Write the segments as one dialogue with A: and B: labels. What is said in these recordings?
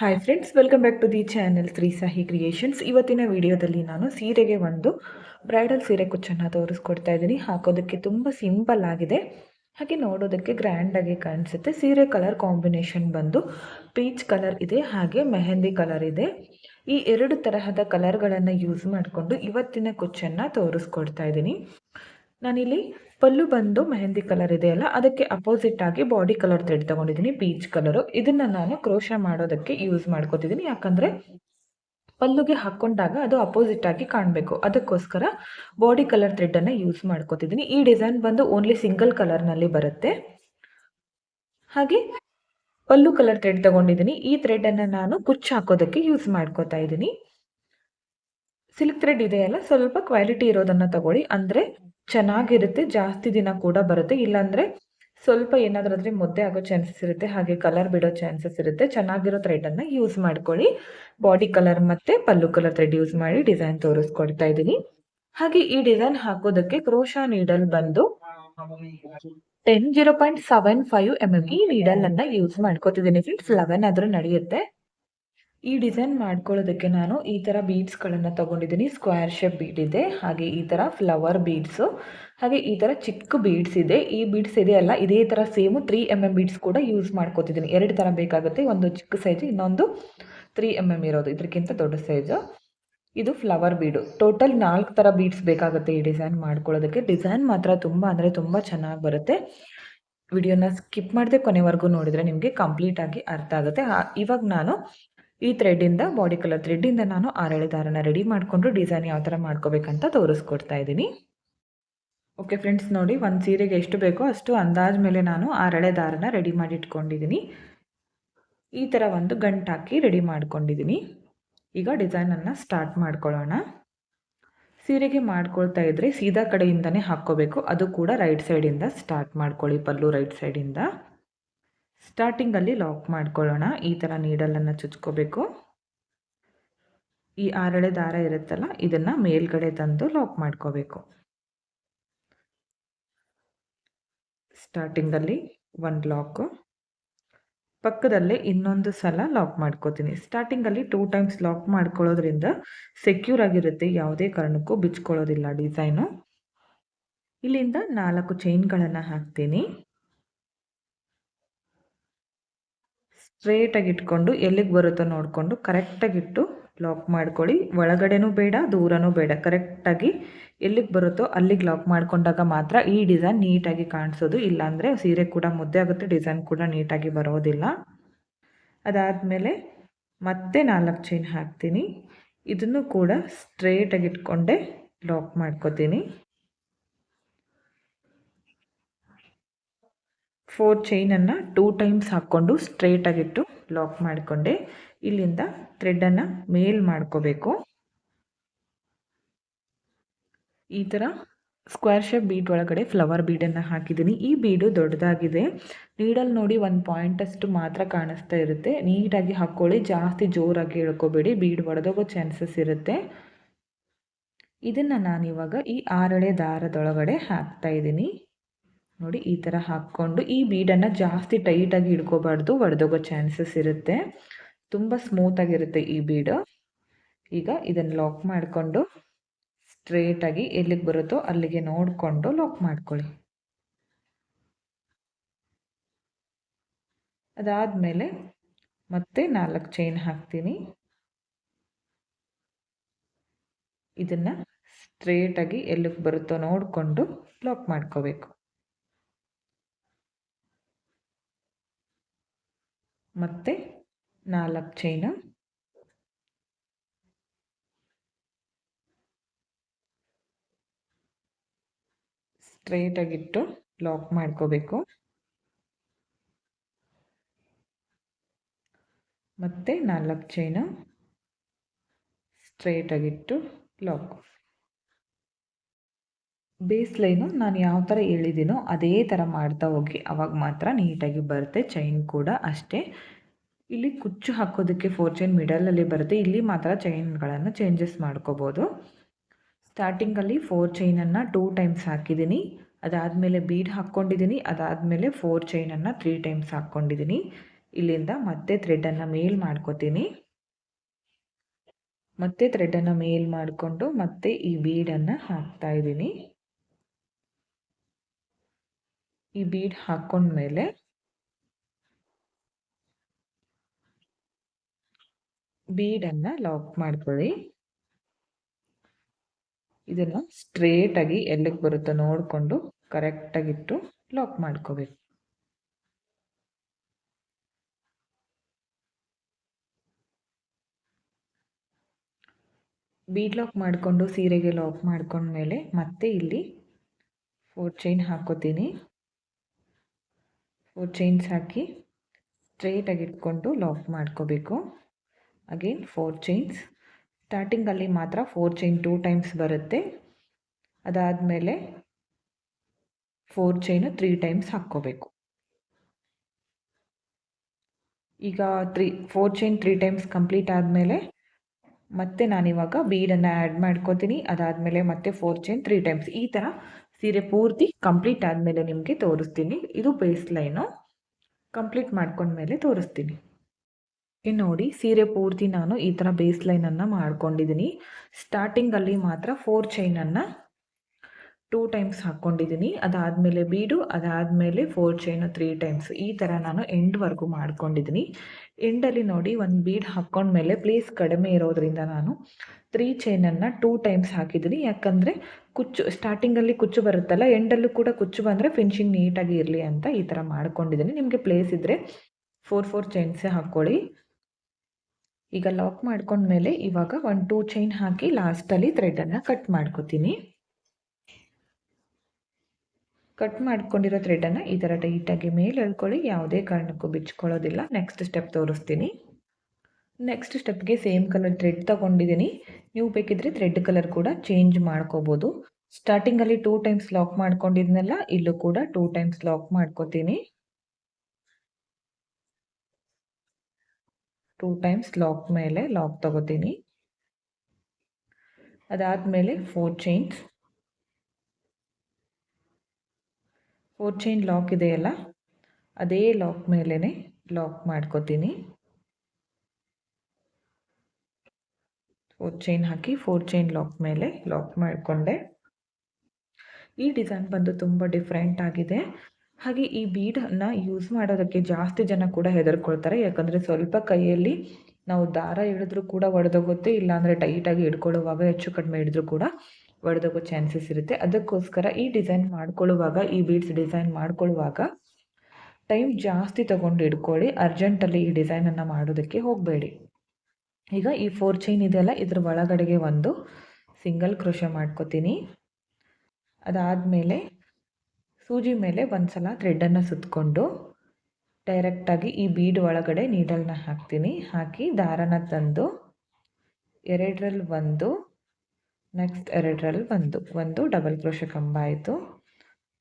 A: Hi friends welcome back to the channel three Sahi creations ಇವತ್ತಿನ ವಿಡಿಯೋದಲ್ಲಿ ನಾನು ಸೀರೆಗೆ ಒಂದು ಬ್ರೈಡಲ್ ಸೀರೆ ಕುಚ್ಚನ್ನು ತೋರಿಸ್ಕೊಡ್ತಾ ಇದ್ದೀನಿ. ಹಾಕೋದಕ್ಕೆ ತುಂಬ ಸಿಂಪಲ್ ಆಗಿದೆ. ಹಾಗೆ ನೋಡೋದಕ್ಕೆ ಗ್ರ್ಯಾಂಡಾಗಿ ಕಾಣಿಸುತ್ತೆ. ಸೀರೆ ಕಲರ್ ಕಾಂಬಿನೇಷನ್ ಬಂದು ಪೀಚ್ ಕಲರ್ ಇದೆ, ಹಾಗೆ ಮೆಹಂದಿ ಕಲರ್ ಇದೆ. ಈ ಎರಡು ತರಹದ ಕಲರ್ಗಳನ್ನು ಯೂಸ್ ಮಾಡಿಕೊಂಡು ಇವತ್ತಿನ ಕುಚ್ಚನ್ನು ತೋರಿಸ್ಕೊಡ್ತಾ ಇದ್ದೀನಿ. ನಾನಿಲ್ಲಿ ಪಲ್ಲು ಬಂದು ಮೆಹಂದಿ ಕಲರ್ ಇದೆಯಲ್ಲ ಅದಕ್ಕೆ ಅಪೋಸಿಟ್ ಆಗಿ ಬಾಡಿ ಕಲರ್ ಥ್ರೆಡ್ ತಗೊಂಡಿದ್ದೀನಿ ಪೀಚ್ ಕಲರು ಇದನ್ನ ನಾನು ಕ್ರೋಶ ಮಾಡೋದಕ್ಕೆ ಯೂಸ್ ಮಾಡ್ಕೋತಿದ್ದೀನಿ. ಯಾಕಂದ್ರೆ ಪಲ್ಲುಗೆ ಹಾಕೊಂಡಾಗ ಅದು ಅಪೋಸಿಟ್ ಆಗಿ ಕಾಣಬೇಕು. ಅದಕ್ಕೋಸ್ಕರ ಬಾಡಿ ಕಲರ್ ಥ್ರೆಡ್ ಅನ್ನ ಯೂಸ್ ಮಾಡ್ಕೋತಿದ್ದೀನಿ. ಈ ಡಿಸೈನ್ ಬಂದು ಓನ್ಲಿ ಸಿಂಗಲ್ ಕಲರ್ನಲ್ಲಿ ಬರುತ್ತೆ. ಹಾಗೆ ಪಲ್ಲು ಕಲರ್ ಥ್ರೆಡ್ ತಗೊಂಡಿದ್ದೀನಿ. ಈ ಥ್ರೆಡ್ ಅನ್ನ ನಾನು ಕುಚ್ಚು ಹಾಕೋದಕ್ಕೆ ಯೂಸ್ ಮಾಡ್ಕೋತಾ ಇದ್ದೀನಿ. ಸಿಲ್ಕ್ ಥ್ರೆಡ್ ಇದೆಯಲ್ಲ ಸ್ವಲ್ಪ ಕ್ವಾಲಿಟಿ ಇರೋದನ್ನ ತಗೊಳ್ಳಿ. ಅಂದ್ರೆ ಚೆನ್ನಾಗಿರುತ್ತೆ, ಜಾಸ್ತಿ ದಿನ ಕೂಡ ಬರುತ್ತೆ. ಇಲ್ಲಾಂದ್ರೆ ಸ್ವಲ್ಪ ಏನಾದರೂ ಮುದ್ದೆ ಆಗೋ ಚಾನ್ಸಸ್ ಇರುತ್ತೆ, ಹಾಗೆ ಕಲರ್ ಬಿಡೋ ಚಾನ್ಸಸ್ ಇರುತ್ತೆ. ಚೆನ್ನಾಗಿರೋ ಥ್ರೆಡನ್ನು ಯೂಸ್ ಮಾಡ್ಕೊಳ್ಳಿ. ಬಾಡಿ ಕಲರ್ ಮತ್ತೆ ಪಲ್ಲು ಕಲರ್ ಥ್ರೆಡ್ ಯೂಸ್ ಮಾಡಿ ಡಿಸೈನ್ ತೋರಿಸ್ಕೊಡ್ತಾ ಇದ್ದೀನಿ. ಹಾಗೆ ಈ ಡಿಸೈನ್ ಹಾಕೋದಕ್ಕೆ ಕ್ರೋಶಾ ನೀಡಲ್ ಬಂದು ten zero point seven five M M ಈ ನೀಡಲ್ ಅನ್ನ ಯೂಸ್ ಮಾಡ್ಕೋತಿದ್ದೀನಿ. ಫ್ರೆಂಡ್ಸ್ ಲೆವೆನ್ ಆದ್ರೂ ನಡೆಯುತ್ತೆ? ಈ ಡಿಸೈನ್ ಮಾಡ್ಕೊಳ್ಳೋದಕ್ಕೆ ನಾನು ಈ ಥರ ಬೀಡ್ಸ್ಗಳನ್ನು ತೊಗೊಂಡಿದ್ದೀನಿ. ಸ್ಕ್ವೇರ್ ಶೇಪ್ ಬೀಡ್ ಇದೆ, ಹಾಗೆ ಈ ಥರ ಫ್ಲವರ್ ಬೀಡ್ಸು ಹಾಗೆ ಈ ಥರ ಚಿಕ್ಕ ಬೀಡ್ಸ್ ಇದೆ. ಈ ಬೀಡ್ಸ್ ಇದೆಯಲ್ಲ ಇದೇ ಥರ same three M M beads ಕೂಡ ಯೂಸ್ ಮಾಡ್ಕೋತಿದ್ದೀನಿ. ಎರಡು ಥರ ಬೇಕಾಗುತ್ತೆ, ಒಂದು ಚಿಕ್ಕ ಸೈಜು ಇನ್ನೊಂದು ತ್ರೀ ಎಂ ಎಂ ಇರೋದು ಇದಕ್ಕಿಂತ ದೊಡ್ಡ ಸೈಜು ಇದು ಫ್ಲವರ್ ಬೀಡು ಟೋಟಲ್ ನಾಲ್ಕು ಥರ ಬೀಡ್ಸ್ ಬೇಕಾಗುತ್ತೆ ಈ ಡಿಸೈನ್ ಮಾಡ್ಕೊಳ್ಳೋದಕ್ಕೆ. ಡಿಸೈನ್ ಮಾತ್ರ ತುಂಬ ಅಂದರೆ ತುಂಬ ಚೆನ್ನಾಗಿ ಬರುತ್ತೆ. ವಿಡಿಯೋನ ಸ್ಕಿಪ್ ಮಾಡದೆ ಕೊನೆವರೆಗೂ ನೋಡಿದರೆ ನಿಮಗೆ ಕಂಪ್ಲೀಟಾಗಿ ಅರ್ಥ ಆಗುತ್ತೆ. ಇವಾಗ ನಾನು ಈ ಥ್ರೆಡ್ಡಿಂದ ಬಾಡಿ ಕಲರ್ ಥ್ರೆಡ್ಡಿಂದ ನಾನು ಆರಳೆ ದಾರನ ರೆಡಿ ಮಾಡಿಕೊಂಡು ಡಿಸೈನ್ ಯಾವ ಥರ ಮಾಡ್ಕೋಬೇಕಂತ ತೋರಿಸ್ಕೊಡ್ತಾ ಇದ್ದೀನಿ. ಓಕೆ ಫ್ರೆಂಡ್ಸ್ ನೋಡಿ ಒಂದು ಸೀರೆಗೆ ಎಷ್ಟು ಬೇಕೋ ಅಷ್ಟು ಅಂದಾಜ್ ಮೇಲೆ ನಾನು ಆರಳೆ ದಾರನ ರೆಡಿ ಮಾಡಿ ಇಟ್ಕೊಂಡಿದ್ದೀನಿ ಈ ಥರ ಒಂದು ಗಂಟು ಹಾಕಿ ರೆಡಿ ಮಾಡ್ಕೊಂಡಿದ್ದೀನಿ. ಈಗ ಡಿಸೈನನ್ನು ಸ್ಟಾರ್ಟ್ ಮಾಡ್ಕೊಳ್ಳೋಣ. ಸೀರೆಗೆ ಮಾಡ್ಕೊಳ್ತಾ ಇದ್ದರೆ ಸೀದಾ ಕಡೆಯಿಂದನೇ ಹಾಕ್ಕೋಬೇಕು. ಅದು ಕೂಡ ರೈಟ್ ಸೈಡಿಂದ ಸ್ಟಾರ್ಟ್ ಮಾಡ್ಕೊಳ್ಳಿ, ಪಲ್ಲು ರೈಟ್ ಸೈಡಿಂದ ಸ್ಟಾರ್ಟಿಂಗಲ್ಲಿ ಲಾಕ್ ಮಾಡ್ಕೊಳ್ಳೋಣ. ಈ ಥರ ನೀಡಲನ್ನು ಚುಚ್ಕೋಬೇಕು. ಈ ಆರಳೆ ದಾರ ಇರುತ್ತಲ್ಲ, ಇದನ್ನು ಮೇಲ್ಗಡೆ ತಂದು ಲಾಕ್ ಮಾಡ್ಕೋಬೇಕು. ಸ್ಟಾರ್ಟಿಂಗಲ್ಲಿ ಒಂದು ಲಾಕು ಪಕ್ಕದಲ್ಲೇ ಇನ್ನೊಂದು ಸಲ ಲಾಕ್ ಮಾಡ್ಕೋತೀನಿ. ಸ್ಟಾರ್ಟಿಂಗಲ್ಲಿ ಟೂ ಟೈಮ್ಸ್ ಲಾಕ್ ಮಾಡ್ಕೊಳ್ಳೋದ್ರಿಂದ ಸೆಕ್ಯೂರ್ ಆಗಿರುತ್ತೆ. ಯಾವುದೇ ಕಾರಣಕ್ಕೂ ಬಿಚ್ಕೊಳ್ಳೋದಿಲ್ಲ ಡಿಸೈನು ಇಲ್ಲಿಂದ ನಾಲ್ಕು ಚೈನ್ಗಳನ್ನು ಹಾಕ್ತೀನಿ. ಸ್ಟ್ರೇಟಾಗಿ ಇಟ್ಕೊಂಡು ಎಲ್ಲಿಗೆ ಬರುತ್ತೋ ನೋಡಿಕೊಂಡು ಕರೆಕ್ಟಾಗಿಟ್ಟು ಲಾಕ್ ಮಾಡ್ಕೊಳ್ಳಿ. ಒಳಗಡೆನೂ ಬೇಡ, ದೂರನೂ ಬೇಡ. ಕರೆಕ್ಟಾಗಿ ಎಲ್ಲಿಗೆ ಬರುತ್ತೋ ಅಲ್ಲಿಗೆ ಲಾಕ್ ಮಾಡಿಕೊಂಡಾಗ ಮಾತ್ರ ಈ ಡಿಸೈನ್ ನೀಟಾಗಿ ಕಾಣಿಸೋದು. ಇಲ್ಲಾಂದರೆ ಸೀರೆ ಕೂಡ ಮುದ್ದೆ ಆಗುತ್ತೆ, ಡಿಸೈನ್ ಕೂಡ ನೀಟಾಗಿ ಬರೋದಿಲ್ಲ. ಅದಾದಮೇಲೆ ಮತ್ತೆ ನಾಲ್ಕು ಚೈನ್ ಹಾಕ್ತೀನಿ. ಇದನ್ನು ಕೂಡ ಸ್ಟ್ರೇಟಾಗಿ ಇಟ್ಕೊಂಡೆ ಲಾಕ್ ಮಾಡ್ಕೋತೀನಿ. ಫೋರ್ ಚೈನನ್ನು ಟೂ ಟೈಮ್ಸ್ ಹಾಕ್ಕೊಂಡು ಸ್ಟ್ರೇಟಾಗಿಟ್ಟು ಲಾಕ್ ಮಾಡಿಕೊಂಡೆ. ಇಲ್ಲಿಂದ ಥ್ರೆಡ್ಡನ್ನು ಮೇಲ್ ಮಾಡ್ಕೋಬೇಕು. ಈ ಥರ ಸ್ಕ್ವೇರ್ ಶೇಪ್ ಬೀಡ್ ಒಳಗಡೆ ಫ್ಲವರ್ ಬೀಡನ್ನು ಹಾಕಿದ್ದೀನಿ. ಈ ಬೀಡು ದೊಡ್ಡದಾಗಿದೆ. ನೀಡಲ್ಲಿ ನೋಡಿ ಒಂದು ಪಾಯಿಂಟಷ್ಟು ಮಾತ್ರ ಕಾಣಿಸ್ತಾ ಇರುತ್ತೆ. ನೀಟಾಗಿ ಹಾಕ್ಕೊಳ್ಳಿ. ಜಾಸ್ತಿ ಜೋರಾಗಿ ಹೇಳ್ಕೊಬೇಡಿ ಬೀಡ್ ಒಡೆದೋಗೋ ಚಾನ್ಸಸ್ ಇರುತ್ತೆ. ಇದನ್ನು ನಾನಿವಾಗ ಈ ಆರಳೆ ದಾರದೊಳಗಡೆ ಹಾಕ್ತಾ ಇದ್ದೀನಿ. ನೋಡಿ, ಈ ಥರ ಹಾಕ್ಕೊಂಡು ಈ ಬೀಡನ್ನು ಜಾಸ್ತಿ ಟೈಟಾಗಿ ಹಿಡ್ಕೋಬಾರ್ದು. ಒಡೆದೋಗೋ ಚಾನ್ಸಸ್ ಇರುತ್ತೆ. ತುಂಬ ಸ್ಮೂತಾಗಿರುತ್ತೆ ಈ ಬೀಡು. ಈಗ ಇದನ್ನು ಲಾಕ್ ಮಾಡಿಕೊಂಡು ಸ್ಟ್ರೇಟಾಗಿ ಎಲ್ಲಿಗೆ ಬರುತ್ತೋ ಅಲ್ಲಿಗೆ ನೋಡಿಕೊಂಡು ಲಾಕ್ ಮಾಡ್ಕೊಳ್ಳಿ. ಅದಾದಮೇಲೆ ಮತ್ತೆ ನಾಲ್ಕು ಚೈನ್ ಹಾಕ್ತೀನಿ. ಇದನ್ನು ಸ್ಟ್ರೇಟಾಗಿ ಎಲ್ಲಿಗೆ ಬರುತ್ತೋ ನೋಡಿಕೊಂಡು ಲಾಕ್ ಮಾಡ್ಕೋಬೇಕು. ಮತ್ತು ನಾಲ್ಕು ಚೈನ ಸ್ಟ್ರೇಟಾಗಿಟ್ಟು ಲಾಕ್ ಮಾಡ್ಕೋಬೇಕು. ಮತ್ತು ನಾಲ್ಕು ಚೈನ ಸ್ಟ್ರೇಟಾಗಿಟ್ಟು ಲಾಕ್ ಬೇಸ್ ಲೈನು ನಾನು ಯಾವ ಥರ ಹೇಳಿದ್ದೀನೋ ಅದೇ ಥರ ಮಾಡ್ತಾ ಹೋಗಿ. ಅವಾಗ ಮಾತ್ರ ನೀಟಾಗಿ ಬರುತ್ತೆ, ಚೈನ್ ಕೂಡ ಅಷ್ಟೇ. ಇಲ್ಲಿ ಕುಚ್ಚು ಹಾಕೋದಕ್ಕೆ ಫೋರ್ ಚೈನ್ ಮಿಡಲಲ್ಲಿ ಬರುತ್ತೆ. ಇಲ್ಲಿ ಮಾತ್ರ ಚೈನ್ಗಳನ್ನು ಚೇಂಜಸ್ ಮಾಡ್ಕೋಬೋದು. ಸ್ಟಾರ್ಟಿಂಗಲ್ಲಿ ಫೋರ್ ಚೈನನ್ನು ಟೂ ಟೈಮ್ಸ್ ಹಾಕಿದ್ದೀನಿ. ಅದಾದಮೇಲೆ ಬೀಡ್ ಹಾಕ್ಕೊಂಡಿದ್ದೀನಿ. ಅದಾದಮೇಲೆ ಫೋರ್ ಚೈನನ್ನು ತ್ರೀ ಟೈಮ್ಸ್ ಹಾಕ್ಕೊಂಡಿದ್ದೀನಿ. ಇಲ್ಲಿಂದ ಮತ್ತೆ ಥ್ರೆಡನ್ನು ಮೇಲ್ ಮಾಡ್ಕೋತೀನಿ. ಮತ್ತೆ ಥ್ರೆಡನ್ನು ಮೇಲ್ ಮಾಡಿಕೊಂಡು ಮತ್ತೆ ಈ ಬೀಡನ್ನು ಹಾಕ್ತಾ ಇದ್ದೀನಿ. ಈ ಬೀಡ್ ಹಾಕ್ಕೊಂಡ್ಮೇಲೆ ಬೀಡನ್ನು ಲಾಕ್ ಮಾಡ್ಕೊಳ್ಳಿ. ಇದನ್ನು ಸ್ಟ್ರೇಟಾಗಿ ಎಲ್ಲಿಗೆ ಬರುತ್ತೋ ನೋಡಿಕೊಂಡು ಕರೆಕ್ಟಾಗಿಟ್ಟು ಲಾಕ್ ಮಾಡ್ಕೋಬೇಕು. ಬೀಡ್ ಲಾಕ್ ಮಾಡಿಕೊಂಡು ಸೀರೆಗೆ ಲಾಕ್ ಮಾಡ್ಕೊಂಡ್ಮೇಲೆ ಮತ್ತೆ ಇಲ್ಲಿ ಫೋರ್ ಚೈನ್ ಹಾಕೋತೀನಿ. ಫೋರ್ ಚೈನ್ಸ್ ಹಾಕಿ ಸ್ಟ್ರೇಟಾಗಿ ಇಟ್ಕೊಂಡು ಲಾಕ್ ಮಾಡ್ಕೋಬೇಕು. ಅಗೇನ್ ಫೋರ್ ಚೈನ್ಸ್ ಸ್ಟಾರ್ಟಿಂಗಲ್ಲಿ ಮಾತ್ರ ಫೋರ್ ಚೈನ್ ಟೂ ಟೈಮ್ಸ್ ಬರುತ್ತೆ. ಅದಾದಮೇಲೆ ಫೋರ್ ಚೈನು ತ್ರೀ ಟೈಮ್ಸ್ ಹಾಕ್ಕೋಬೇಕು. ಈಗ three four chain three times complete ಆದಮೇಲೆ ಮತ್ತೆ ನಾನಿವಾಗ ಬೀಡನ್ನು ಆ್ಯಡ್ ಮಾಡ್ಕೋತೀನಿ. ಅದಾದಮೇಲೆ ಮತ್ತೆ ಫೋರ್ ಚೈನ್ ತ್ರೀ ಟೈಮ್ಸ್ ಈ ಥರ ಸೀರೆ ಪೂರ್ತಿ ಕಂಪ್ಲೀಟ್ ಆದಮೇಲೆ ನಿಮಗೆ ತೋರಿಸ್ತೀನಿ. ಇದು ಬೇಸ್ ಲೈನು ಕಂಪ್ಲೀಟ್ ಮಾಡ್ಕೊಂಡ್ಮೇಲೆ ತೋರಿಸ್ತೀನಿ. ನೋಡಿ, ಸೀರೆ ಪೂರ್ತಿ ನಾನು ಈ ಥರ ಬೇಸ್ ಲೈನನ್ನು ಮಾಡ್ಕೊಂಡಿದ್ದೀನಿ. ಸ್ಟಾರ್ಟಿಂಗಲ್ಲಿ ಮಾತ್ರ ಫೋರ್ ಚೈನನ್ನು ಟೂ ಟೈಮ್ಸ್ ಹಾಕ್ಕೊಂಡಿದ್ದೀನಿ. ಅದಾದಮೇಲೆ ಬೀಡು, ಅದಾದಮೇಲೆ ಫೋರ್ ಚೈನು ತ್ರೀ ಟೈಮ್ಸ್ ಈ ಥರ ನಾನು ಎಂಡ್ವರೆಗೂ ಮಾಡ್ಕೊಂಡಿದ್ದೀನಿ. ಎಂಡಲ್ಲಿ ನೋಡಿ, ಒಂದು ಬೀಡ್ ಹಾಕ್ಕೊಂಡ್ಮೇಲೆ ಪ್ಲೇಸ್ ಕಡಿಮೆ ಇರೋದ್ರಿಂದ ನಾನು ತ್ರೀ ಚೈನನ್ನು ಟೂ ಟೈಮ್ಸ್ ಹಾಕಿದ್ದೀನಿ. ಯಾಕಂದರೆ ಕುಚ್ಚು ಸ್ಟಾರ್ಟಿಂಗಲ್ಲಿ ಕುಚ್ಚು ಬರುತ್ತಲ್ಲ ಎಂಡಲ್ಲೂ ಕೂಡ ಕುಚ್ಚು ಬಂದರೆ ಫಿನಿಶಿಂಗ್ ನೀಟಾಗಿ ಇರಲಿ ಅಂತ ಈ ಥರ ಮಾಡ್ಕೊಂಡಿದ್ದೀನಿ. ನಿಮಗೆ ಪ್ಲೇಸ್ ಇದ್ದರೆ ಫೋರ್ ಫೋರ್ ಚೈನ್ಸೇ ಹಾಕ್ಕೊಳ್ಳಿ ಈಗ ಲಾಕ್ ಮಾಡ್ಕೊಂಡ್ಮೇಲೆ ಇವಾಗ ಒಂದು ಟೂ ಚೈನ್ ಹಾಕಿ ಲಾಸ್ಟಲ್ಲಿ ಥ್ರೆಡನ್ನು ಕಟ್ ಮಾಡ್ಕೋತೀನಿ. ಕಟ್ ಮಾಡ್ಕೊಂಡಿರೋ ಥ್ರೆಡನ್ನು ಈ ಥರ ಟೈಟಾಗಿ ಮೇಲೆ ಎಳ್ಕೊಳ್ಳಿ ಯಾವುದೇ ಕಾರಣಕ್ಕೂ ಬಿಚ್ಕೊಳ್ಳೋದಿಲ್ಲ. ನೆಕ್ಸ್ಟ್ ಸ್ಟೆಪ್ ತೋರಿಸ್ತೀನಿ. ನೆಕ್ಸ್ಟ್ ಸ್ಟೆಪ್ಗೆ ಸೇಮ್ ಕಲರ್ ಥ್ರೆಡ್ ತೊಗೊಂಡಿದ್ದೀನಿ. ನೀವು ಬೇಕಿದ್ರೆ ಥ್ರೆಡ್ ಕಲರ್ ಕೂಡ ಚೇಂಜ್ ಮಾಡ್ಕೋಬೋದು. ಸ್ಟಾರ್ಟಿಂಗಲ್ಲಿ ಟೂ ಟೈಮ್ಸ್ ಲಾಕ್ ಮಾಡ್ಕೊಂಡಿದ್ನೆಲ್ಲ, ಇಲ್ಲೂ ಕೂಡ ಟೂ ಟೈಮ್ಸ್ ಲಾಕ್ ಮಾಡ್ಕೋತೀನಿ. ಟೂ ಟೈಮ್ಸ್ ಲಾಕ್ ಮೇಲೆ ಲಾಕ್ ತಗೋತೀನಿ. ಅದಾದಮೇಲೆ four chains four chain lock ಇದೆಯಲ್ಲ, ಅದೇ ಲಾಕ್ ಮೇಲೇ ಲಾಕ್ ಮಾಡ್ಕೋತೀನಿ. ಫೋರ್ ಚೈನ್ ಹಾಕಿ ಫೋರ್ ಚೈನ್ ಲಾಕ್ ಮೇಲೆ ಲಾಕ್ ಮಾಡಿಕೊಂಡೆ. ಈ ಡಿಸೈನ್ ಬಂದು ತುಂಬ ಡಿಫ್ರೆಂಟ್ ಆಗಿದೆ. ಹಾಗೆ ಈ ಬೀಡನ್ನು ಯೂಸ್ ಮಾಡೋದಕ್ಕೆ ಜಾಸ್ತಿ ಜನ ಕೂಡ ಹೆದರ್ಕೊಳ್ತಾರೆ. ಯಾಕಂದರೆ ಸ್ವಲ್ಪ ಕೈಯಲ್ಲಿ ನಾವು ದಾರ ಹಿಡಿದ್ರೂ ಕೂಡ ಒಡೆದೋಗುತ್ತೆ, ಇಲ್ಲಾಂದರೆ ಟೈಟಾಗಿ ಹಿಡ್ಕೊಳ್ಳುವಾಗ ಹೆಚ್ಚು ಕಡಿಮೆ ಹಿಡಿದ್ರೂ ಕೂಡ ಒಡೆದೋಗೋ ಚಾನ್ಸಸ್ ಇರುತ್ತೆ. ಅದಕ್ಕೋಸ್ಕರ ಈ ಡಿಸೈನ್ ಮಾಡ್ಕೊಳ್ಳುವಾಗ, ಈ ಬೀಡ್ಸ್ ಡಿಸೈನ್ ಮಾಡ್ಕೊಳ್ಳುವಾಗ ಟೈಮ್ ಜಾಸ್ತಿ ತಗೊಂಡು ಹಿಡ್ಕೊಳ್ಳಿ. ಅರ್ಜೆಂಟಲ್ಲಿ ಈ ಡಿಸೈನನ್ನು ಮಾಡೋದಕ್ಕೆ ಹೋಗಬೇಡಿ. ಈಗ ಈ ಫೋರ್ ಚೈನ್ ಇದೆಯಲ್ಲ ಇದ್ರ ಒಳಗಡೆಗೆ ಒಂದು ಸಿಂಗಲ್ ಕ್ರೋಶ ಮಾಡ್ಕೋತೀನಿ. ಅದಾದಮೇಲೆ ಸೂಜಿ ಮೇಲೆ ಒಂದು ಸಲ ಥ್ರೆಡ್ಡನ್ನು ಸುತ್ತಕೊಂಡು ಡೈರೆಕ್ಟಾಗಿ ಈ ಬೀಡ್ ಒಳಗಡೆ ನೀಡಲ್ನ ಹಾಕ್ತೀನಿ. ಹಾಕಿ ದಾರನ ತಂದು ಎರಡರಲ್ಲಿ ಒಂದು ನೆಕ್ಸ್ಟ್ ಎರಡರಲ್ಲಿ ಒಂದು ಒಂದು ಡಬಲ್ ಕ್ರೋಶ ಕಂಬ ಆಯಿತು.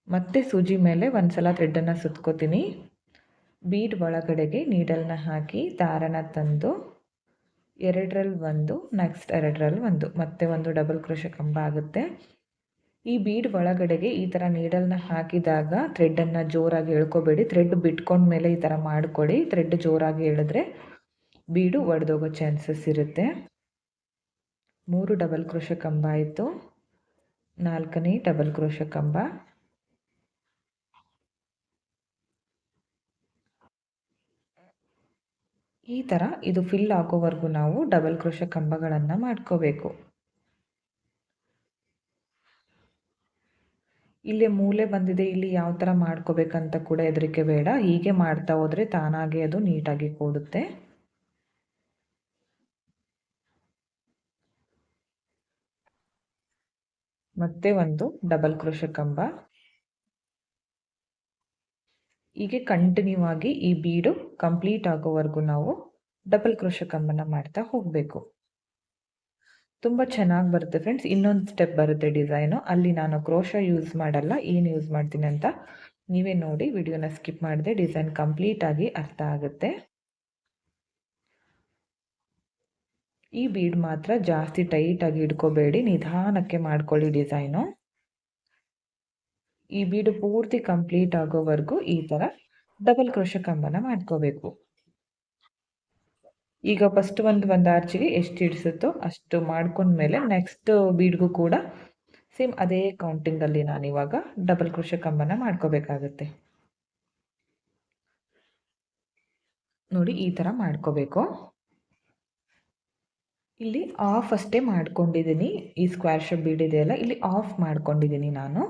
A: ಮತ್ತೆ ಸೂಜಿ ಮೇಲೆ ಒಂದು ಸಲ ಥ್ರೆಡ್ಡನ್ನು ಸುತ್ಕೋತೀನಿ. ಬೀಡ್ ಒಳಗಡೆಗೆ ನೀಡಲ್ನ ಹಾಕಿ ದಾರನ ತಂದು ಎರಡರಲ್ಲಿ ಒಂದು ನೆಕ್ಸ್ಟ್ ಎರಡರಲ್ಲಿ ಒಂದು. ಮತ್ತೆ ಒಂದು ಡಬಲ್ ಕ್ರೋಶ ಕಂಬ ಆಗುತ್ತೆ. ಈ ಬೀಡ್ ಒಳಗಡೆಗೆ ಈ ಥರ ನೀಡಲ್ನ ಹಾಕಿದಾಗ ಥ್ರೆಡ್ಡನ್ನು ಜೋರಾಗಿ ಎಳ್ಕೊಬೇಡಿ. ಥ್ರೆಡ್ ಬಿಟ್ಕೊಂಡ್ಮೇಲೆ ಈ ಥರ ಮಾಡಿಕೊಡಿ. ಥ್ರೆಡ್ ಜೋರಾಗಿ ಎಳೆದ್ರೆ ಬೀಡು ಒಡೆದೋಗೋ ಚಾನ್ಸಸ್ ಇರುತ್ತೆ. ಮೂರು ಡಬಲ್ ಕ್ರೋಶ ಕಂಬ ಆಯಿತು. ನಾಲ್ಕನೇ ಡಬಲ್ ಕ್ರೋಶ ಕಂಬ. ಈ ಥರ ಇದು ಫಿಲ್ ಆಗೋವರೆಗೂ ನಾವು ಡಬಲ್ ಕ್ರೋಶ ಕಂಬಗಳನ್ನು ಮಾಡ್ಕೋಬೇಕು. ಇಲ್ಲಿ ಮೂಲೆ ಬಂದಿದೆ, ಇಲ್ಲಿ ಯಾವ ಥರ ಮಾಡ್ಕೋಬೇಕಂತ ಕೂಡ ಹೆದರಿಕೆ ಬೇಡ. ಹೀಗೆ ಮಾಡ್ತಾ ಹೋದರೆ ತಾನಾಗೆ ಅದು ನೀಟಾಗಿ ಕೂಡುತ್ತೆ. ಮತ್ತೆ ಒಂದು ಡಬಲ್ ಕ್ರೋಶ ಕಂಬ. ಹೀಗೆ ಕಂಟಿನ್ಯೂ ಆಗಿ ಈ ಬೀಡು ಕಂಪ್ಲೀಟ್ ಆಗೋವರೆಗೂ ನಾವು ಡಬಲ್ ಕ್ರೋಶ ಕಂಬನ ಮಾಡ್ತಾ ಹೋಗಬೇಕು. ತುಂಬ ಚೆನ್ನಾಗಿ ಬರುತ್ತೆ ಫ್ರೆಂಡ್ಸ್ ಇನ್ನೊಂದು ಸ್ಟೆಪ್ ಬರುತ್ತೆ ಡಿಸೈನು ಅಲ್ಲಿ ನಾನು ಕ್ರೋಶ ಯೂಸ್ ಮಾಡಲ್ಲ, ಏನು ಯೂಸ್ ಮಾಡ್ತೀನಿ ಅಂತ ನೀವೇ ನೋಡಿ ವಿಡಿಯೋನ ಸ್ಕಿಪ್ ಮಾಡಿದೆ ಡಿಸೈನ್ ಕಂಪ್ಲೀಟಾಗಿ ಅರ್ಥ ಆಗುತ್ತೆ. ಈ ಬೀಡ್ ಮಾತ್ರ ಜಾಸ್ತಿ ಟೈಟಾಗಿ ಇಟ್ಕೋಬೇಡಿ, ನಿಧಾನಕ್ಕೆ ಮಾಡ್ಕೊಳ್ಳಿ ಡಿಸೈನು ಈ ಬೀಡು ಪೂರ್ತಿ ಕಂಪ್ಲೀಟ್ ಆಗೋವರೆಗೂ ಈ ಥರ ಡಬಲ್ ಕ್ರೋಶ ಕಂಬನ ಮಾಡ್ಕೋಬೇಕು. ಈಗ ಫಸ್ಟ್ ಒಂದು ಒಂದು ಆರ್ಚಿಗೆ ಎಷ್ಟು ಹಿಡಿಸುತ್ತೋ ಅಷ್ಟು ಮಾಡ್ಕೊಂಡ್ಮೇಲೆ ನೆಕ್ಸ್ಟ್ ಬೀಡ್ಗೂ ಕೂಡ ಸೇಮ್ ಅದೇ ಕೌಂಟಿಂಗಲ್ಲಿ ಇವಾಗ ಡಬಲ್ ಕ್ರೋಶ ಕಂಬನ ಮಾಡ್ಕೋಬೇಕಾಗತ್ತೆ. ನೋಡಿ ಈ ಥರ ಮಾಡ್ಕೋಬೇಕು. ಇಲ್ಲಿ ಆಫ್ ಅಷ್ಟೇ ಮಾಡ್ಕೊಂಡಿದ್ದೀನಿ ಈ ಸ್ಕ್ವೇರ್ ಶೇಪ್ ಬೀಡ್ ಇದೆಯಲ್ಲ ಇಲ್ಲಿ ಆಫ್ ಮಾಡ್ಕೊಂಡಿದ್ದೀನಿ ನಾನು.